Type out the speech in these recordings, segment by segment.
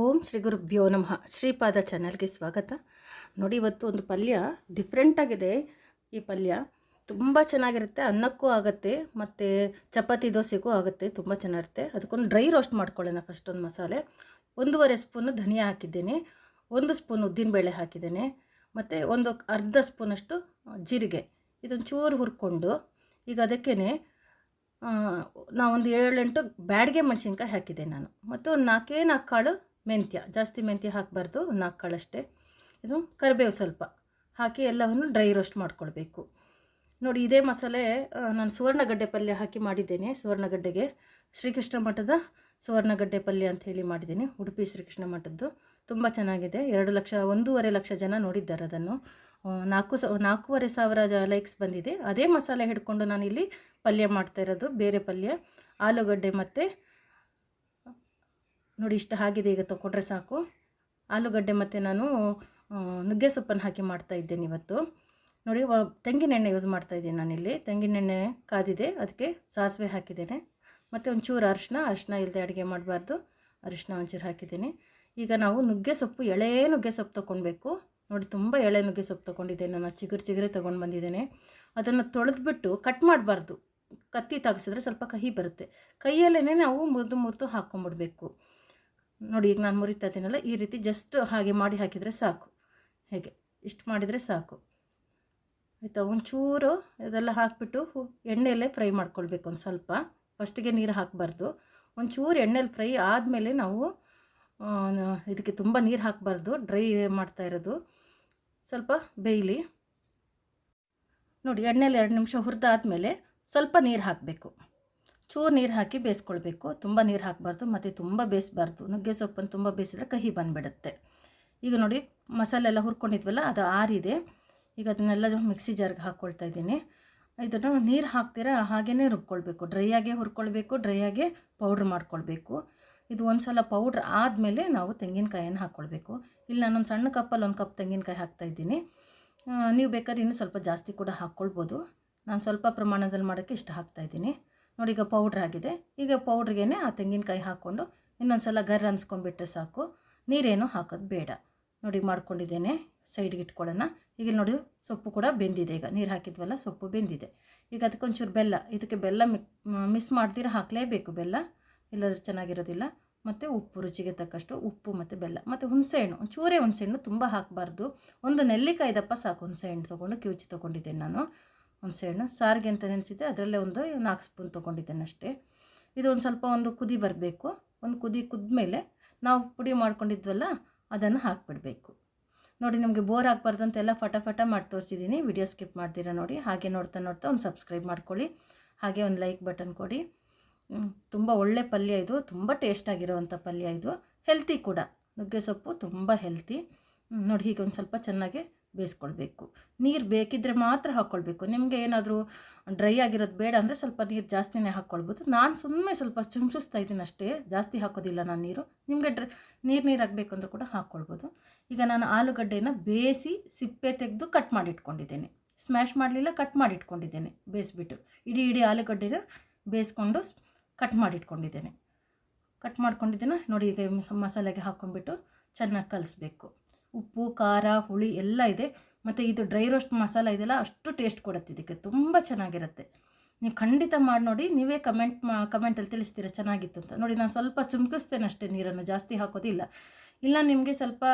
ಓಂ ಶ್ರೀ ಗುರುಭ್ಯೋ ನಮಃ. ಶ್ರೀಪಾದ ಚಾನಲ್ಗೆ ಸ್ವಾಗತ. ನೋಡಿ, ಇವತ್ತು ಒಂದು ಪಲ್ಯ ಡಿಫ್ರೆಂಟಾಗಿದೆ ಈ ಪಲ್ಯ ತುಂಬ ಚೆನ್ನಾಗಿರುತ್ತೆ, ಅನ್ನಕ್ಕೂ ಆಗುತ್ತೆ, ಮತ್ತು ಚಪಾತಿ ದೋಸೆಗೂ ಆಗುತ್ತೆ, ತುಂಬ ಚೆನ್ನಾಗಿರುತ್ತೆ. ಅದಕ್ಕೊಂದು ಡ್ರೈ ರೋಸ್ಟ್ ಮಾಡ್ಕೊಳ್ಳೋಣ ಫಸ್ಟ್ ಒಂದು ಮಸಾಲೆ. ಒಂದೂವರೆ ಸ್ಪೂನು ಧನಿಯಾ ಹಾಕಿದ್ದೀನಿ, ಒಂದು ಸ್ಪೂನ್ ಉದ್ದಿನಬೇಳೆ ಹಾಕಿದ್ದೇನೆ, ಮತ್ತು ಒಂದು ಅರ್ಧ ಸ್ಪೂನಷ್ಟು ಜೀರಿಗೆ. ಇದೊಂದು ಚೂರು ಹುರ್ಕೊಂಡು ಈಗ ಅದಕ್ಕೇ ನಾವೊಂದು ಏಳೆಂಟು ಬ್ಯಾಡಿಗೆ ಮೆಣಸಿನ್ಕಾಯಿ ಹಾಕಿದ್ದೆ ನಾನು. ಮತ್ತು ಒಂದು ನಾಲ್ಕೇ ನಾಲ್ಕು ಕಾಳು ಮೆಂತ್ಯ, ಜಾಸ್ತಿ ಮೆಂತ್ಯ ಹಾಕಬಾರ್ದು ನಾಲ್ಕು ಕಾಳಷ್ಟೇ ಇದು ಕರಿಬೇವು ಸ್ವಲ್ಪ ಹಾಕಿ ಎಲ್ಲವನ್ನು ಡ್ರೈ ರೋಸ್ಟ್ ಮಾಡ್ಕೊಳ್ಬೇಕು. ನೋಡಿ, ಇದೇ ಮಸಾಲೆ ನಾನು ಸುವರ್ಣಗಡ್ಡೆ ಪಲ್ಯ ಹಾಕಿ ಮಾಡಿದ್ದೇನೆ ಸುವರ್ಣಗಡ್ಡೆಗೆ. ಶ್ರೀಕೃಷ್ಣ ಮಠದ ಸುವರ್ಣಗಡ್ಡೆ ಪಲ್ಯ ಅಂತ ಹೇಳಿ ಮಾಡಿದ್ದೀನಿ, ಉಡುಪಿ ಶ್ರೀಕೃಷ್ಣ ಮಠದ್ದು. ತುಂಬ ಚೆನ್ನಾಗಿದೆ. ಎರಡು ಲಕ್ಷ, ಒಂದೂವರೆ ಲಕ್ಷ ಜನ ನೋಡಿದ್ದಾರೆ ಅದನ್ನು. ನಾಲ್ಕು ಸ, ನಾಲ್ಕೂವರೆ ಸಾವಿರ ಜ, ಲೈಕ್ಸ್ ಬಂದಿದೆ. ಅದೇ ಮಸಾಲೆ ಹಿಡ್ಕೊಂಡು ನಾನಿಲ್ಲಿ ಪಲ್ಯ ಮಾಡ್ತಾ ಇರೋದು, ಬೇರೆ ಪಲ್ಯ, ಆಲೂಗಡ್ಡೆ ಮತ್ತು ನೋಡಿ ಇಷ್ಟು ಆಗಿದೆ ಈಗ ತೊಗೊಂಡ್ರೆ ಸಾಕು. ಆಲೂಗಡ್ಡೆ ಮತ್ತು ನಾನು ನುಗ್ಗೆ ಸೊಪ್ಪನ್ನು ಹಾಕಿ ಮಾಡ್ತಾ ಇದ್ದೇನೆ ಇವತ್ತು. ನೋಡಿ ತೆಂಗಿನೆಣ್ಣೆ ಯೂಸ್ ಮಾಡ್ತಾ ಇದ್ದೀನಿ ನಾನಿಲ್ಲಿ. ತೆಂಗಿನೆಣ್ಣೆ ಕಾದಿದೆ, ಅದಕ್ಕೆ ಸಾಸಿವೆ ಹಾಕಿದ್ದೇನೆ. ಮತ್ತು ಒಂಚೂರು ಅರಿಶಿನ ಅರಿಶಿನ ಇಲ್ಲದೆ ಅಡುಗೆ ಮಾಡಬಾರ್ದು. ಅರಿಶಿನ ಒಂಚೂರು ಹಾಕಿದ್ದೀನಿ. ಈಗ ನಾವು ನುಗ್ಗೆ ಸೊಪ್ಪು, ಎಳೆ ನುಗ್ಗೆ ಸೊಪ್ಪು ತೊಗೊಳ್ಬೇಕು ನೋಡಿ, ತುಂಬ ಎಳೆ ನುಗ್ಗೆ ಸೊಪ್ಪು ತೊಗೊಂಡಿದ್ದೇನೆ ನಾನು. ಚಿಗುರು ಚಿಗುರೆ ತೊಗೊಂಡು ಬಂದಿದ್ದೇನೆ. ಅದನ್ನು ತೊಳೆದ್ಬಿಟ್ಟು ಕಟ್ ಮಾಡಬಾರ್ದು. ಕತ್ತಿ ತಾಗಿಸಿದ್ರೆ ಸ್ವಲ್ಪ ಕಹಿ ಬರುತ್ತೆ. ಕೈಯಲ್ಲೇ ನಾವು ಮುರಿದು ಮುರಿದು ಹಾಕ್ಕೊಂಬಿಡ್ಬೇಕು ನೋಡಿ, ಈಗ ನಾನು ಮುರಿತಾ ಇದ್ದೀನಲ್ಲ ಈ ರೀತಿ ಜಸ್ಟ್ ಹಾಗೆ ಮಾಡಿ ಹಾಕಿದರೆ ಸಾಕು. ಹೇಗೆ? ಇಷ್ಟು ಮಾಡಿದರೆ ಸಾಕು. ಆಯಿತಾ? ಒಂಚೂರು ಇದೆಲ್ಲ ಹಾಕಿಬಿಟ್ಟು ಎಣ್ಣೆಯಲ್ಲೇ ಫ್ರೈ ಮಾಡ್ಕೊಳ್ಬೇಕು ಒಂದು ಸ್ವಲ್ಪ. ಫಸ್ಟಿಗೆ ನೀರು ಹಾಕಬಾರ್ದು. ಒಂಚೂರು ಎಣ್ಣೆಲಿ ಫ್ರೈ ಆದಮೇಲೆ ನಾವು ಇದಕ್ಕೆ ತುಂಬ ನೀರು ಹಾಕಬಾರ್ದು, ಡ್ರೈ ಮಾಡ್ತಾ ಇರೋದು. ಸ್ವಲ್ಪ ಬೇಯಲಿ. ನೋಡಿ, ಎಣ್ಣೆಲಿ ಎರಡು ನಿಮಿಷ ಹುರಿದಾದ್ಮೇಲೆ ಸ್ವಲ್ಪ ನೀರು ಹಾಕಬೇಕು. ಚೂರು ನೀರು ಹಾಕಿ ಬೇಯಿಸ್ಕೊಳ್ಬೇಕು. ತುಂಬ ನೀರು ಹಾಕಬಾರ್ದು, ಮತ್ತು ತುಂಬ ಬೇಯಿಸಬಾರ್ದು. ನುಗ್ಗೆ ಸೊಪ್ಪನ್ನು ತುಂಬ ಬೇಯಿಸಿದ್ರೆ ಕಹಿ ಬಂದುಬಿಡುತ್ತೆ. ಈಗ ನೋಡಿ ಮಸಾಲೆ ಎಲ್ಲ ಹುರ್ಕೊಂಡಿದ್ವಲ್ಲ, ಅದು ಆರಿದೆ. ಈಗ ಅದನ್ನೆಲ್ಲ ಮಿಕ್ಸಿ ಜಾರ್ಗೆ ಹಾಕ್ಕೊಳ್ತಾ ಇದ್ದೀನಿ. ಇದನ್ನು ನೀರು ಹಾಕ್ತೀರ ಹಾಗೇ ರುಬ್ಕೊಳ್ಬೇಕು. ಡ್ರೈ ಆಗೇ ಹುರ್ಕೊಳ್ಬೇಕು, ಡ್ರೈ ಆಗೇ ಪೌಡ್ರ್ ಮಾಡ್ಕೊಳ್ಬೇಕು. ಇದು ಒಂದು ಸಲ ಪೌಡ್ರ್ ಆದಮೇಲೆ ನಾವು ತೆಂಗಿನಕಾಯನ್ನು ಹಾಕ್ಕೊಳ್ಬೇಕು ಇಲ್ಲಿ ನಾನೊಂದು ಸಣ್ಣ ಕಪ್ಪಲ್ಲಿ ಒಂದು ಕಪ್ ತೆಂಗಿನಕಾಯಿ ಹಾಕ್ತಾಯಿದ್ದೀನಿ ನೀವು ಬೇಕಾದ್ರೆ ಇನ್ನೂ ಸ್ವಲ್ಪ ಜಾಸ್ತಿ ಕೂಡ ಹಾಕ್ಕೊಳ್ಬೋದು. ನಾನು ಸ್ವಲ್ಪ ಪ್ರಮಾಣದಲ್ಲಿ ಮಾಡೋಕ್ಕೆ ಇಷ್ಟ ಹಾಕ್ತಾಯಿದ್ದೀನಿ ನೋಡಿ ಈಗ ಪೌಡ್ರ್ ಆಗಿದೆ. ಈಗ ಪೌಡ್ರಿಗೆ ಆ ತೆಂಗಿನಕಾಯಿ ಹಾಕ್ಕೊಂಡು ಇನ್ನೊಂದು ಸಲ ಗರ್ ಅನ್ಸ್ಕೊಂಡ್ಬಿಟ್ರೆ ಸಾಕು. ನೀರೇನು ಹಾಕೋದು ಬೇಡ. ನೋಡಿ ಮಾಡ್ಕೊಂಡಿದ್ದೇನೆ. ಸೈಡ್ಗೆ ಇಟ್ಕೊಳ್ಳೋಣ. ಈಗ ನೋಡಿ ಸೊಪ್ಪು ಕೂಡ ಬೆಂದಿದೆ. ಈಗ ನೀರು ಹಾಕಿದ್ವಲ್ಲ, ಸೊಪ್ಪು ಬೆಂದಿದೆ. ಈಗ ಅದಕ್ಕೊಂಚೂರು ಬೆಲ್ಲ, ಇದಕ್ಕೆ ಬೆಲ್ಲ ಮಿಸ್ ಮಾಡ್ದಿರ ಹಾಕಲೇಬೇಕು ಬೆಲ್ಲ. ಇಲ್ಲದ್ರೆ ಚೆನ್ನಾಗಿರೋದಿಲ್ಲ. ಮತ್ತು ಉಪ್ಪು, ರುಚಿಗೆ ತಕ್ಕಷ್ಟು ಉಪ್ಪು ಮತ್ತು ಬೆಲ್ಲ. ಮತ್ತು ಹುಣಸೆಹಣ್ಣು ಒಂಚೂರೇ ಹುಣಸೆಹಣ್ಣು ತುಂಬ ಹಾಕಬಾರ್ದು. ಒಂದು ನೆಲ್ಲಿಕಾಯಿ ದಪ್ಪ ಸಾಕು. ಹುಣಸೆಹಣ್ಣು ತೊಗೊಂಡು, ಕಿವುಚಿ ತೊಗೊಂಡಿದ್ದೇನೆ ನಾನು. ಹುಣಸೆಹಣ್ಣು ಸಾರಿಗೆ ಅಂತ ನೆನೆಸಿದ್ದೆ. ಅದರಲ್ಲೇ ಒಂದು ನಾಲ್ಕು ಸ್ಪೂನ್ ತೊಗೊಂಡಿದ್ದೇನೆ ಅಷ್ಟೇ. ಇದು ಒಂದು ಸ್ವಲ್ಪ ಒಂದು ಕುದಿ ಬರಬೇಕು. ಒಂದು ಕುದಿ ಕುದ್ಮೇಲೆ ನಾವು ಪುಡಿ ಮಾಡ್ಕೊಂಡಿದ್ವಲ್ಲ, ಅದನ್ನು ಹಾಕಿಬಿಡಬೇಕು. ನೋಡಿ, ನಿಮಗೆ ಬೋರ್ ಆಗಬಾರ್ದು ಅಂತೆಲ್ಲ ಫಟಾಫಟ ಮಾಡಿ ತೋರಿಸಿದ್ದೀನಿ. ವಿಡಿಯೋ ಸ್ಕಿಪ್ ಮಾಡ್ತೀರಾ ನೋಡಿ. ಹಾಗೆ ನೋಡ್ತಾ ನೋಡ್ತಾ ಒಂದು ಸಬ್ಸ್ಕ್ರೈಬ್ ಮಾಡ್ಕೊಳ್ಳಿ. ಹಾಗೆ ಒಂದು ಲೈಕ್ ಬಟನ್ ಕೊಡಿ. ತುಂಬ ಒಳ್ಳೆ ಪಲ್ಯ ಇದು. ತುಂಬ ಟೇಸ್ಟಾಗಿರೋವಂಥ ಪಲ್ಯ ಇದು. ಹೆಲ್ತಿ ಕೂಡ. ನುಗ್ಗೆ ಸೊಪ್ಪು ತುಂಬ ಹೆಲ್ತಿ. ನೋಡಿ, ಹೀಗೆ ಒಂದು ಸ್ವಲ್ಪ ಚೆನ್ನಾಗಿ ಬೇಯಿಸ್ಕೊಳ್ಬೇಕು. ನೀರು ಬೇಕಿದ್ದರೆ ಮಾತ್ರ ಹಾಕ್ಕೊಳ್ಬೇಕು ನಿಮಗೆ ಏನಾದರೂ ಡ್ರೈ ಆಗಿರೋದು ಬೇಡ ಅಂದರೆ ಸ್ವಲ್ಪ ನೀರು ಜಾಸ್ತಿನೇ ಹಾಕ್ಕೊಳ್ಬೋದು ನಾನು ಸುಮ್ಮನೆ ಸ್ವಲ್ಪ ಚುಮ್ಚಿಸ್ತಾ ಇದ್ದೀನಿ ಅಷ್ಟೇ. ಜಾಸ್ತಿ ಹಾಕೋದಿಲ್ಲ ನಾನು ನೀರು. ನಿಮಗೆ ಡ್ರ ನೀರು ನೀರು ಹಾಕಬೇಕು ಕೂಡ ಹಾಕ್ಕೊಳ್ಬೋದು ಈಗ ನಾನು ಆಲೂಗಡ್ಡೆನ ಬೇಯಿಸಿ ಸಿಪ್ಪೆ ತೆಗೆದು ಕಟ್ ಮಾಡಿಟ್ಕೊಂಡಿದ್ದೇನೆ. ಸ್ಮ್ಯಾಶ್ ಮಾಡಲಿಲ್ಲ, ಕಟ್ ಮಾಡಿ ಇಟ್ಕೊಂಡಿದ್ದೇನೆ ಬೇಯಿಸ್ಬಿಟ್ಟು. ಇಡೀ ಇಡೀ ಆಲೂಗಡ್ಡೆನ ಬೇಯಿಸ್ಕೊಂಡು ಕಟ್ ಮಾಡಿಟ್ಕೊಂಡಿದ್ದೇನೆ. ಕಟ್ ಮಾಡ್ಕೊಂಡಿದ್ದೇನೆ. ನೋಡಿ ಈಗ ಮಸ- ಮಸಾಲೆಗೆ ಹಾಕ್ಕೊಂಡ್ಬಿಟ್ಟು ಚೆನ್ನಾಗಿ ಕಲಿಸ್ಬೇಕು. ಉಪ್ಪು, ಖಾರ, ಹುಳಿ ಎಲ್ಲ ಇದೆ. ಮತ್ತು ಇದು ಡ್ರೈ ರೋಸ್ಟ್ ಮಸಾಲ ಇದೆಲ್ಲ ಅಷ್ಟು ಟೇಸ್ಟ್ ಕೊಡುತ್ತೆ ಇದಕ್ಕೆ. ತುಂಬ ಚೆನ್ನಾಗಿರುತ್ತೆ. ನೀವು ಖಂಡಿತ ಮಾಡಿ ನೋಡಿ. ನೀವೇ ಕಮೆಂಟ್ ಮಾ ಕಮೆಂಟಲ್ಲಿ ತಿಳಿಸ್ತೀರ ಚೆನ್ನಾಗಿತ್ತು ಅಂತ. ನೋಡಿ, ನಾನು ಸ್ವಲ್ಪ ಚುಮ್ಕಿಸ್ತೇನೆ ಅಷ್ಟೇ ನೀರನ್ನು. ಜಾಸ್ತಿ ಹಾಕೋದಿಲ್ಲ. ಇಲ್ಲ, ನಿಮಗೆ ಸ್ವಲ್ಪ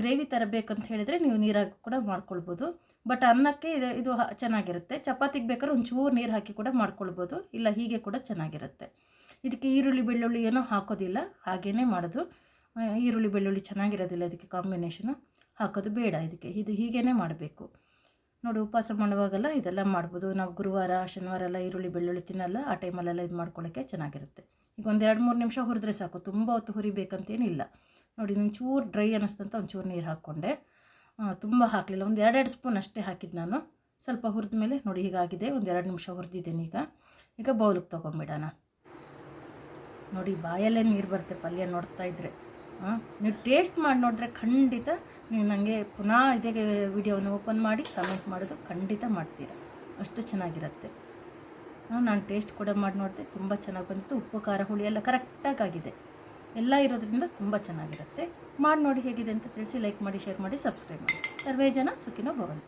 ಗ್ರೇವಿ ತರಬೇಕಂತ ಹೇಳಿದರೆ ನೀವು ನೀರಾಗಿ ಕೂಡ ಮಾಡ್ಕೊಳ್ಬೋದು. ಬಟ್ ಅನ್ನಕ್ಕೆ ಇದು ಇದು ಚೆನ್ನಾಗಿರುತ್ತೆ. ಚಪಾತಿಗೆ ಬೇಕಾದ್ರೆ ಒಂಚೂರು ನೀರು ಹಾಕಿ ಕೂಡ ಮಾಡ್ಕೊಳ್ಬೋದು. ಇಲ್ಲ, ಹೀಗೆ ಕೂಡ ಚೆನ್ನಾಗಿರುತ್ತೆ. ಇದಕ್ಕೆ ಈರುಳ್ಳಿ, ಬೆಳ್ಳುಳ್ಳಿ ಏನೋ ಹಾಕೋದಿಲ್ಲ. ಹಾಗೇ ಮಾಡೋದು. ಈರುಳ್ಳಿ ಬೆಳ್ಳುಳ್ಳಿ ಚೆನ್ನಾಗಿರೋದಿಲ್ಲ ಇದಕ್ಕೆ ಕಾಂಬಿನೇಷನು ಹಾಕೋದು ಬೇಡ ಇದಕ್ಕೆ. ಇದು ಹೀಗೇ ಮಾಡಬೇಕು. ನೋಡಿ, ಉಪವಾಸ ಮಾಡುವಾಗೆಲ್ಲ ಇದೆಲ್ಲ ಮಾಡ್ಬೋದು. ನಾವು ಗುರುವಾರ, ಶನಿವಾರ ಎಲ್ಲ ಈರುಳ್ಳಿ, ಬೆಳ್ಳುಳ್ಳಿ ತಿನ್ನಲ್ಲ. ಆ ಟೈಮಲ್ಲೆಲ್ಲ ಇದು ಮಾಡ್ಕೊಳ್ಳೋಕ್ಕೆ ಚೆನ್ನಾಗಿರುತ್ತೆ. ಈಗ ಒಂದು ಎರಡು ಮೂರು ನಿಮಿಷ ಹುರಿದ್ರೆ ಸಾಕು. ತುಂಬ ಹೊತ್ತು ಹುರಿಬೇಕಂತೇನಿಲ್ಲ. ನೋಡಿ, ಒಂಚೂರು ಡ್ರೈ ಅನ್ನಿಸ್ತಂತ ಒಂಚೂರು ನೀರು ಹಾಕ್ಕೊಂಡೆ. ತುಂಬ ಹಾಕಲಿಲ್ಲ. ಒಂದು ಎರಡೆರಡು ಸ್ಪೂನ್ ಅಷ್ಟೇ ಹಾಕಿದ್ದು ನಾನು. ಸ್ವಲ್ಪ ಹುರಿದ ಮೇಲೆ ನೋಡಿ, ಹೀಗಾಗಿದೆ. ಒಂದು ಎರಡು ನಿಮಿಷ ಹುರಿದಿದ್ದೇನೆ ಈಗ. ಈಗ ಬೌಲಿಗೆ ತೊಗೊಂಬಿಡೋಣ. ನೋಡಿ, ಬಾಯಲ್ಲೇ ನೀರು ಬರುತ್ತೆ ಪಲ್ಯ ನೋಡ್ತಾ ಇದ್ದರೆ ನೀವು ಟೇಸ್ಟ್ ಮಾಡಿ ನೋಡಿದ್ರೆ ಖಂಡಿತ ನೀವು ನನಗೆ ಪುನಃ ಇದೇ ವಿಡಿಯೋವನ್ನು ಓಪನ್ ಮಾಡಿ ಕಮೆಂಟ್ ಮಾಡೋದು ಖಂಡಿತ ಮಾಡ್ತೀರ. ಅಷ್ಟು ಚೆನ್ನಾಗಿರುತ್ತೆ. ನಾನು ಟೇಸ್ಟ್ ಕೂಡ ಮಾಡಿ ನೋಡಿದೆ ತುಂಬ ಚೆನ್ನಾಗಿ ಬಂದಿತ್ತು. ಉಪ್ಪು, ಖಾರ, ಹುಳಿ ಎಲ್ಲ ಕರೆಕ್ಟಾಗಿ ಆಗಿದೆ. ಎಲ್ಲ ಇರೋದ್ರಿಂದ ತುಂಬ ಚೆನ್ನಾಗಿರುತ್ತೆ. ಮಾಡಿ ನೋಡಿ ಹೇಗಿದೆ ಅಂತ ತಿಳಿಸಿ ಲೈಕ್ ಮಾಡಿ ಶೇರ್ ಮಾಡಿ ಸಬ್ಸ್ಕ್ರೈಬ್ ಮಾಡಿ. ಸರ್ವೇ ಜನ ಸುಖಿನೋ ಭವಂತು.